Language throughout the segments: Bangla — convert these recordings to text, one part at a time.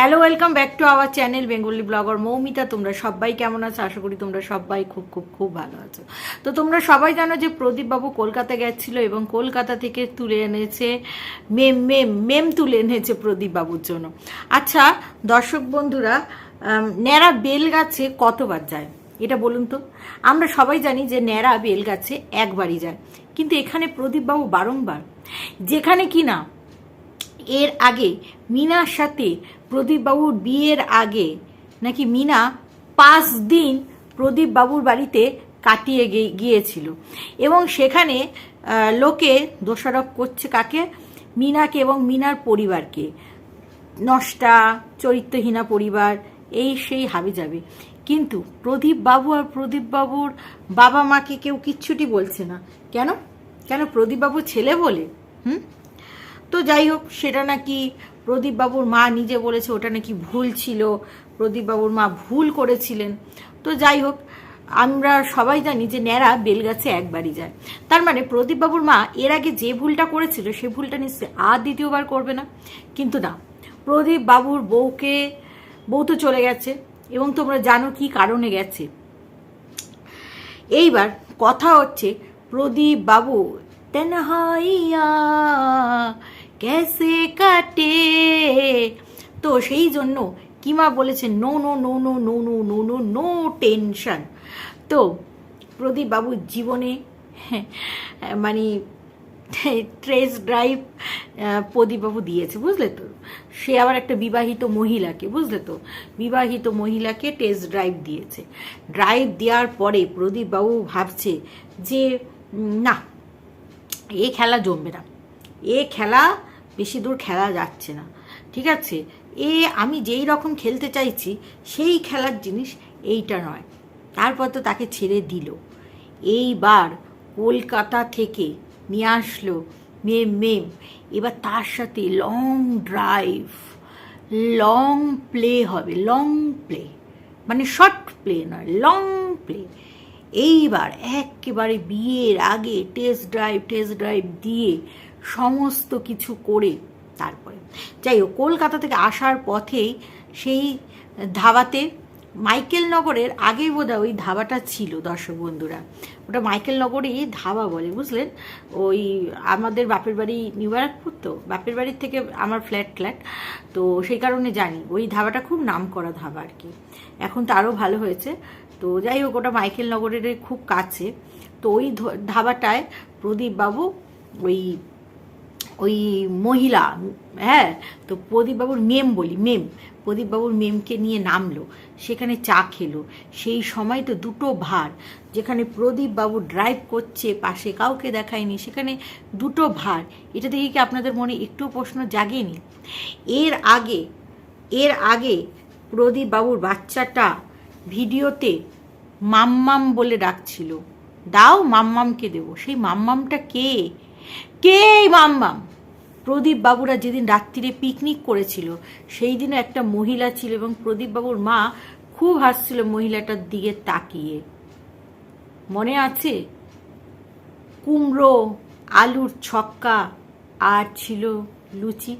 Hello welcome back to our channel Bengali blogger Moumita তোমরা সবাই কেমন আছো? আশা করি তোমরা সবাই খুব খুব খুব ভালো আছো। তো তোমরা সবাই জানো যে প্রদীপবাবু কলকাতা গেছিল এবং কলকাতা থেকে তুলে এনেছে, মেম মেম মেম তুলে এনেছে প্রদীপবাবুর জন্য। আচ্ছা দর্শক বন্ধুরা ন্যাড়া বেল গাছে কতবার যায়? এটা বলুন তো। আমরা সবাই জানি যে ন্যাড়া বেল গাছে একবারই যায়। কিন্তু এখানে প্রদীপবাবু বারংবার। যেখানে কি না এর আগে মিনার সাথে প্রদীপবাবুর বিয়ের আগে নাকি মিনা পাঁচ দিন প্রদীপবাবুর বাড়িতে কাটিয়ে গিয়েছিল। এবং সেখানে লোকে দোষারোপ করছে কাকে? মিনাকে এবং মিনার পরিবারকে। নষ্টা, চরিত্রহীনা পরিবার, এই সেই হাবি যাবে কিন্তু প্রদীপ বাবু আর প্রদীপ বাবুর বাবা মাকে কেউ কিচ্ছুটি বলছে না। কেন? কেন প্রদীপ বাবু ছেলে বলে? হুম? তো যাই হোক, সেটা নাকি প্রদীপবাবুর মা নিজে বলেছে, ওটা নাকি ভুল ছিল, প্রদীপবাবুর মা ভুল করেছিলেন। তো যাই হোক, আমরা সবাই জানি যে ন্যাড়া বেলগাছে একবারই যায়। তার মানে প্রদীপবাবুর মা এর আগে যে ভুলটা করেছিল, সে ভুলটা নিশ্চয়ই আর দ্বিতীয়বার করবে না। কিন্তু না প্রদীপ বাবুর বউকে, বউ তো চলে গেছে, এবং তোমরা জানো কি কারণে গেছে। এইবার কথা হচ্ছে প্রদীপ বাবু তেনহাইয়া ক্যাসে কাটে। তো সেই জন্য কিমা বলেছে no no no no no no no no no tension. তো প্রদীপ বাবুর জীবনে মানে ট্রেস ড্রাইভ প্রদীপবাবু দিয়েছে, বুঝলে তো? সে আবার একটা বিবাহিত মহিলাকে, বুঝলে তো? বিবাহিত মহিলাকে টেস্ট ড্রাইভ দিয়েছে। ড্রাইভ দেওয়ার পরে প্রদীপবাবু ভাবছে যে না, এ খেলা জমবে না। এ খেলা বেশি দূর খেলা যাচ্ছে না। ঠিক আছে? এ, আমি যেই রকম খেলতে চাইছি, সেই খেলার জিনিস এইটা নয়। তারপর তো তাকে ছেড়ে দিল। এইবার কলকাতা থেকে নিয়ে আসলো মেম মেম। এবার তার সাথে লং ড্রাইভ লং প্লে হবে লং প্লে মানে শর্ট প্লে নয় লং প্লে এইবার একেবারে বিয়ের আগে টেস্ট ড্রাইভ টেস্ট ড্রাইভ দিয়ে সমস্ত কিছু করে তারপরে। যাই হোক, কলকাতা থেকে আসার পথেই সেই ধাবাতে মাইকেল নগরের আগেই বোধ ওই ধাবাটা ছিল দর্শক বন্ধুরা। ওটা মাইকেল নগরেই ধাবা বলে, বুঝলেন? ওই আমাদের বাপের বাড়ি নিউ ব্যারাকপুর তো? বাপের বাড়ির থেকে আমার ফ্ল্যাট ফ্ল্যাট। তো সেই কারণে জানি, ওই ধাবাটা খুব নাম করা ধাবা আর কি। এখন তো আরও ভালো হয়েছে। তো যাই হোক, ওটা মাইকেল নগরের খুব কাছে। তো ওই ধাবাটায় প্রদীপবাবু ওই ওই মহিলা হ্যাঁ? তো প্রদীপবাবুর মেম বলি, মেম। প্রদীপবাবুর মেমকে নিয়ে নামলো, সেখানে চা খেলো। সেই সময় তো দুটো ভার, যেখানে প্রদীপবাবু ড্রাইভ করছে, পাশে কাউকে দেখায়নি, সেখানে দুটো ভার। এটা দেখে কি আপনাদের মনে একটু প্রশ্ন জাগেনি? এর আগে এর আগে প্রদীপবাবুর বাচ্চাটা ভিডিওতে মাম্মাম বলে ডাকছিল। দাও মাম্মামকে দেবো। সেই মাম্মামটা কে? কে মাম্মাম? প্রদীপ বাবুরা যেদিন রাত্রিরে পিকনিক করেছিল, সেই দিনও একটা মহিলা ছিল এবং প্রদীপ বাবুর মা খুব হাসছিল মহিলাটার দিকে তাকিয়ে। মনে আছে? কুমড়ো, আলুর ছক্কা, আর ছিল লুচি।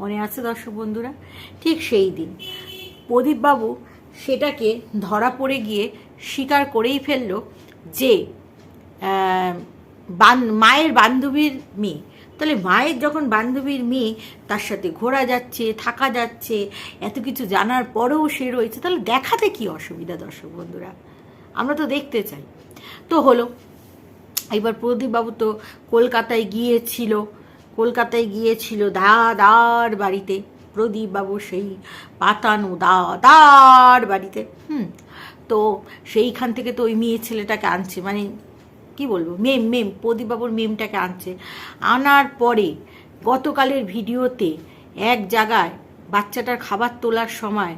মনে আছে দর্শক বন্ধুরা? ঠিক সেই দিন। প্রদীপবাবু সেটাকে ধরা পড়ে গিয়ে স্বীকার করেই ফেলল যে মায়ের বান্ধবীর মেয়ে। তাহলে মায়ের যখন বান্ধবীর মেয়ে তার সাথে ঘোরা যাচ্ছে, থাকা যাচ্ছে, এত কিছু জানার পরেও সে রয়েছে, তাহলে দেখাতে কি অসুবিধা দর্শক বন্ধুরা? আমরা তো দেখতে চাই। তো হলো, এবার প্রদীপবাবু তো কলকাতায় গিয়েছিল কলকাতায় গিয়েছিল দাদার বাড়িতে, প্রদীপবাবু সেই পাতানো দাদার বাড়িতে, হুম, তো সেইখান থেকে তো ওই মেয়ে ছেলেটাকে আনছে মানে কি বলব? মেম মেম প্রদীপবাবুর মেমটাকে আনছে। আনার পরে গতকালের ভিডিওতে এক জায়গায় বাচ্চাটার খাবার তোলার সময়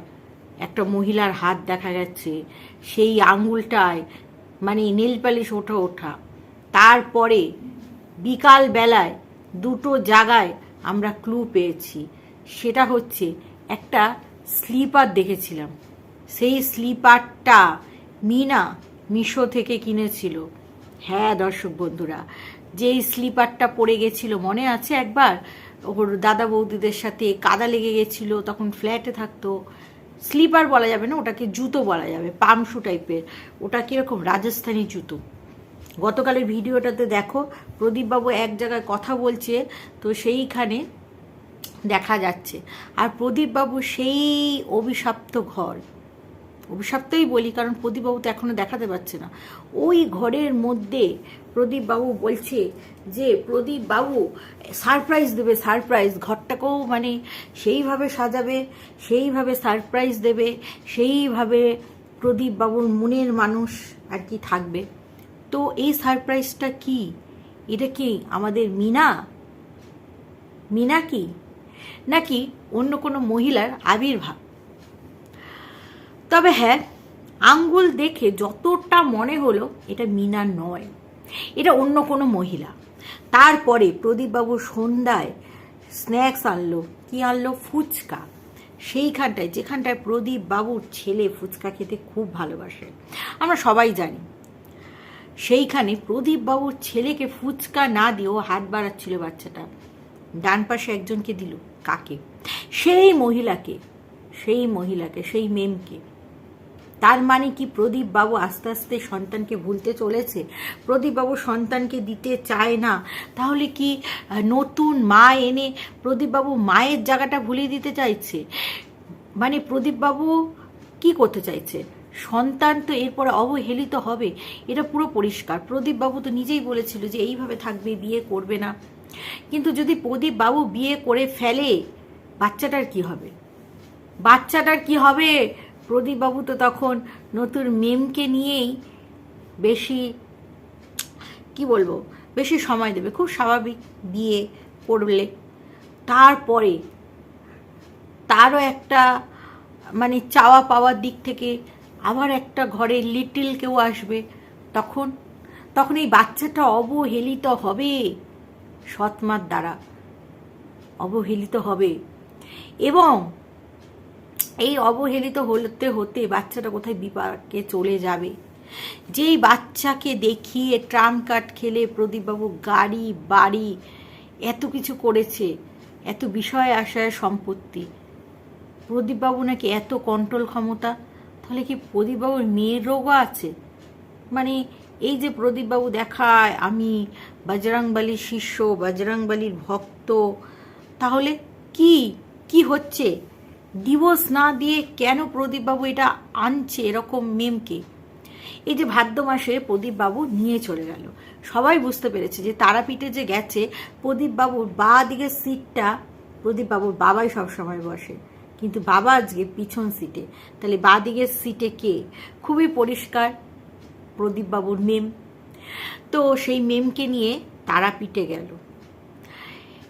একটা মহিলার হাত দেখা যাচ্ছে। সেই আঙুলটায় মানে নীল পালিশ ওঠা ওঠা। তারপরে বিকাল বেলায় দুটো জায়গায় আমরা ক্লু পেয়েছি। সেটা হচ্ছে একটা স্লিপার দেখেছিলাম। সেই স্লিপারটা মিনা মিশো থেকে কিনেছিল। হ্যাঁ দর্শক বন্ধুরা, যেই স্লিপারটা পড়ে গেছিল, মনে আছে একবার? ওর দাদা বৌদিদের সাথে কাদা লেগে গেছিল, তখন ফ্ল্যাটে থাকতো। স্লিপার বলা যাবে না, ওটাকে জুতো বলা যাবে পামশু টাইপের। ওটা কীরকম? রাজস্থানি জুতো। গতকালের ভিডিওটাতে দেখো, প্রদীপবাবু এক জায়গায় কথা বলছে, তো সেইখানে দেখা যাচ্ছে। আর প্রদীপবাবু সেই অভিশপ্ত ঘর অভিশপ্তই বলি, কারণ প্রদীপবাবু তো এখনও দেখাতে পারছে না। ওই ঘরের মধ্যে প্রদীপবাবু বলছে যে, প্রদীপবাবু সারপ্রাইজ দেবে সারপ্রাইজ ঘরটাকেও মানে সেইভাবে সাজাবে, সেইভাবে সারপ্রাইজ দেবে, সেইভাবে প্রদীপবাবুর মনের মানুষ আর কি থাকবে। তো এই সারপ্রাইজটা কি? এটা কি আমাদের মিনা? মিনা কি? নাকি অন্য কোনো মহিলার আবির্ভাব? তবে হ্যাঁ আঙ্গুল দেখে যতটা মনে হলো, এটা মিনা নয়। এটা অন্য কোনো মহিলা। তারপরে প্রদীপবাবু সন্ধ্যায় স্ন্যাক্স আনলো, কি আনলো? ফুচকা। সেইখানটায়, যেখানটায় প্রদীপ বাবুর ছেলে ফুচকা খেতে খুব ভালোবাসে। আমরা সবাই জানি, সেইখানে প্রদীপ বাবুর ছেলেকে ফুচকা না দিয়েও হাত বাড়াচ্ছিল বাচ্চাটা। ডান পাশে একজনকে দিল, কাকে? সেই মহিলাকে সেই মহিলাকে, সেই মেমকে। তার মানে কি প্রদীপ বাবু আস্তে আস্তে সন্তানকে ভুলতে চলেছে? প্রদীপ বাবু সন্তানকে দিতে চায় না। তাহলে কি নতুন মা এনে প্রদীপ বাবু মায়ের জায়গাটা ভুলিয়ে দিতে চাইছে? মানে প্রদীপ বাবু কি করতে চাইছে? সন্তান তো এরপরে অবহেলিত হবে, এটা পুরো পরিষ্কার। প্রদীপ বাবু তো নিজেই বলেছিল যে এইভাবে থাকবে, বিয়ে করবে না। কিন্তু যদি প্রদীপ বাবু বিয়ে করে ফেলে, বাচ্চাটার কি হবে? বাচ্চাটার কি হবে? প্রদীপবাবু তো তখন নতুন মেমকে নিয়েই বেশি, কি বলব, বেশি সময় দেবে, খুব স্বাভাবিক বিয়ে করলে। তারপরে তারও একটা মানে চাওয়া পাওয়ার দিক থেকে আবার একটা ঘরে লিটিল কেউ আসবে তখন তখন এই বাচ্চাটা অবহেলিত হবে, সৎমার দ্বারা অবহেলিত হবে। এবং এই অবহেলিত হতে হতে বাচ্চাটা কোথায় বিপাকে চলে যাবে? যেই বাচ্চাকে দেখিয়ে ট্রাম কাট খেলে প্রদীপবাবু গাড়ি, বাড়ি এত কিছু করেছে, এত বিষয় আশায় সম্পত্তি, প্রদীপবাবু নাকি এত কন্ট্রোল ক্ষমতা? তাহলে কি প্রদীপবাবুর মেয়ের রোগও আছে? মানে এই যে প্রদীপবাবু দেখায়, আমি বজরংবলির শিষ্য, বজরংবলির ভক্ত, তাহলে কি কি হচ্ছে? ডিভোর্স না দিয়ে কেন প্রদীপবাবু এটা আনছে এরকম মেমকে এই যে ভাদ্র মাসে প্রদীপবাবু নিয়ে চলে গেল। সবাই বুঝতে পেরেছে যে তারাপীঠে যে গেছে, প্রদীপবাবুর বা দিকের সিটটা প্রদীপবাবুর বাবাই সবসময় বসে। কিন্তু বাবা আজকে পিছন সিটে তাহলে বা দিকের সিটে কে? খুবই পরিষ্কার প্রদীপবাবুর মেম তো সেই মেমকে নিয়ে তারাপীঠে গেল।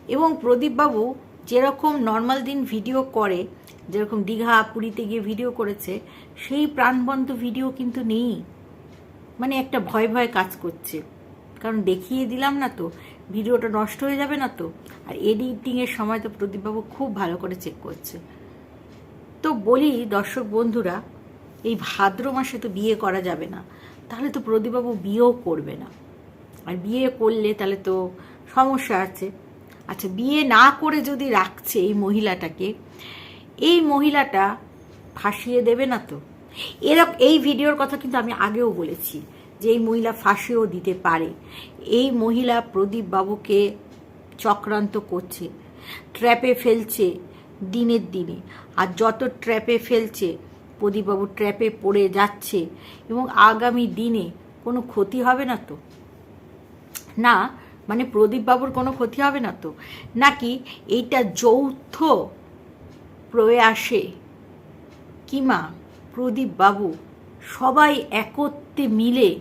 এবং প্রদীপবাবু যেরকম নর্মাল দিন ভিডিও করে যেরকম দীঘা, পুরীতে গিয়ে ভিডিও করেছে, সেই প্রাণবন্ত ভিডিও কিন্তু নেই। মানে একটা ভয় ভয় কাজ করছে। কারণ দেখিয়ে দিলাম না তো ভিডিওটা নষ্ট হয়ে যাবে না তো। আর এডিটিংয়ের সময় তো প্রদীপবাবু খুব ভালো করে চেক করছে। তো বলি দর্শক বন্ধুরা, এই ভাদ্র মাসে তো বিয়ে করা যাবে না। তাহলে তো প্রদীপবাবু বিয়েও করবে না। আর বিয়ে করলে তাহলে তো সমস্যা আছে। আচ্ছা বিয়ে না করে যদি রাখছে এই মহিলাটাকে এই মহিলাটা ফাঁসিয়ে দেবে না তো? এরকম এই ভিডিওর কথা কিন্তু আমি আগেও বলেছি যে এই মহিলা ফাঁসিও দিতে পারে। এই মহিলা প্রদীপ বাবুকে চক্রান্ত করছে, ট্র্যাপে ফেলছে দিনের দিনে। আর যত ট্র্যাপে ফেলছে প্রদীপবাবু ট্র্যাপে পড়ে যাচ্ছে এবং আগামী দিনে কোনো ক্ষতি হবে না তো? না মানে প্রদীপবাবুর কোনো ক্ষতি হবে না তো? নাকি এইটা যৌথ প্রয়াসে। কিমা প্রদীপবাবু সবাই একত্রে মিলে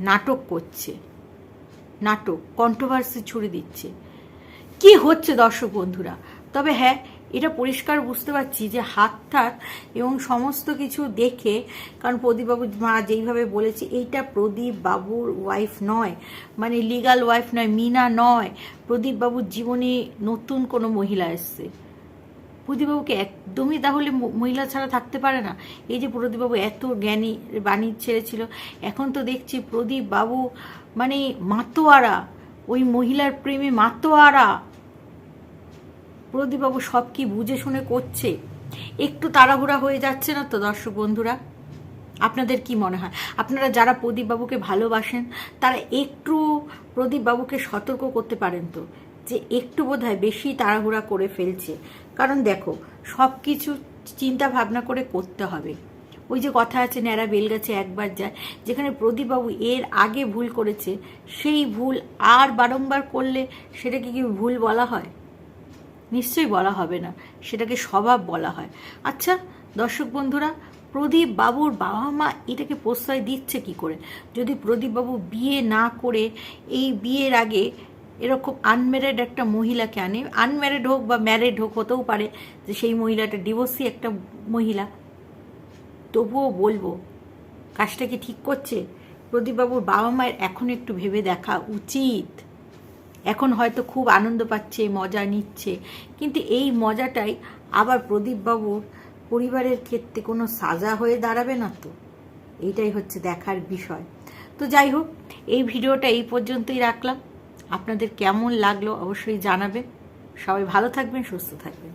নাটক করছে। নাটক কন্ট্রোভার্সি ছুড়ে দিচ্ছে। কি হচ্ছে দর্শক বন্ধুরা? তবে হ্যাঁ এটা পরিষ্কার বুঝতে পারছি যে হাত থাক এবং সমস্ত কিছু দেখে, কারণ প্রদীপবাবু মা যেইভাবে বলেছে, এইটা প্রদীপ বাবুর ওয়াইফ নয় মানে লিগাল ওয়াইফ নয়, মিনা নয়। প্রদীপবাবুর জীবনে নতুন কোনো মহিলা এসছে। প্রদীপবাবুকে একদমই তাহলে মহিলা ছাড়া থাকতে পারে না। এই যে প্রদীপবাবু এত জ্ঞানী বাণী ছেড়েছিল, এখন তো দেখছি প্রদীপ বাবু মানে মাতোয়ারা, ওই মহিলার প্রেমে মাতোয়ারা। প্রদীপবাবু সব কি বুঝে শুনে করছে? একটু তাড়াহুড়া হয়ে যাচ্ছে না তো দর্শক বন্ধুরা? আপনাদের কি মনে হয়? আপনারা যারা প্রদীপবাবুকে ভালোবাসেন, তারা একটু প্রদীপবাবুকে সতর্ক করতে পারেন তো। যে একটু বোধহয় বেশি তাড়াহুড়া করে ফেলছে। কারণ দেখো সব কিছু চিন্তা ভাবনা করে করতে হবে। ওই যে কথা আছে, ন্যাড়া বেলগাছে একবার যায়, যেখানে প্রদীপবাবু এর আগে ভুল করেছে, সেই ভুল আর বারংবার করলে সেটাকে কি ভুল বলা হয়? নিশ্চয়ই বলা হবে না, সেটাকে স্বভাব বলা হয়। আচ্ছা দর্শক বন্ধুরা প্রদীপ বাবুর বাবা মা এটাকে প্রশ্রয় দিচ্ছে কি করে? যদি প্রদীপবাবু বিয়ে না করে, এই বিয়ের আগে এরকম আনম্যারিড একটা মহিলাকে আনে। আনম্যারিড হোক বা ম্যারিড হোক, হতেও পারে যে সেই মহিলাটা ডিভোর্সি একটা মহিলা। তবুও বলব, কাজটা কি ঠিক করছে? প্রদীপবাবুর বাবা মায়ের এখন একটু ভেবে দেখা উচিত। এখন হয়তো খুব আনন্দ পাচ্ছে, মজা নিচ্ছে। কিন্তু এই মজাটাই আবার প্রদীপবাবুর পরিবারের ক্ষেত্রে কোনো সাজা হয়ে দাঁড়াবে না তো? এইটাই হচ্ছে দেখার বিষয়। তো যাই হোক, এই ভিডিওটা এই পর্যন্তই রাখলাম। আপনাদের কেমন লাগল অবশ্যই জানাবেন। সবাই ভালো থাকবেন সুস্থ থাকবেন।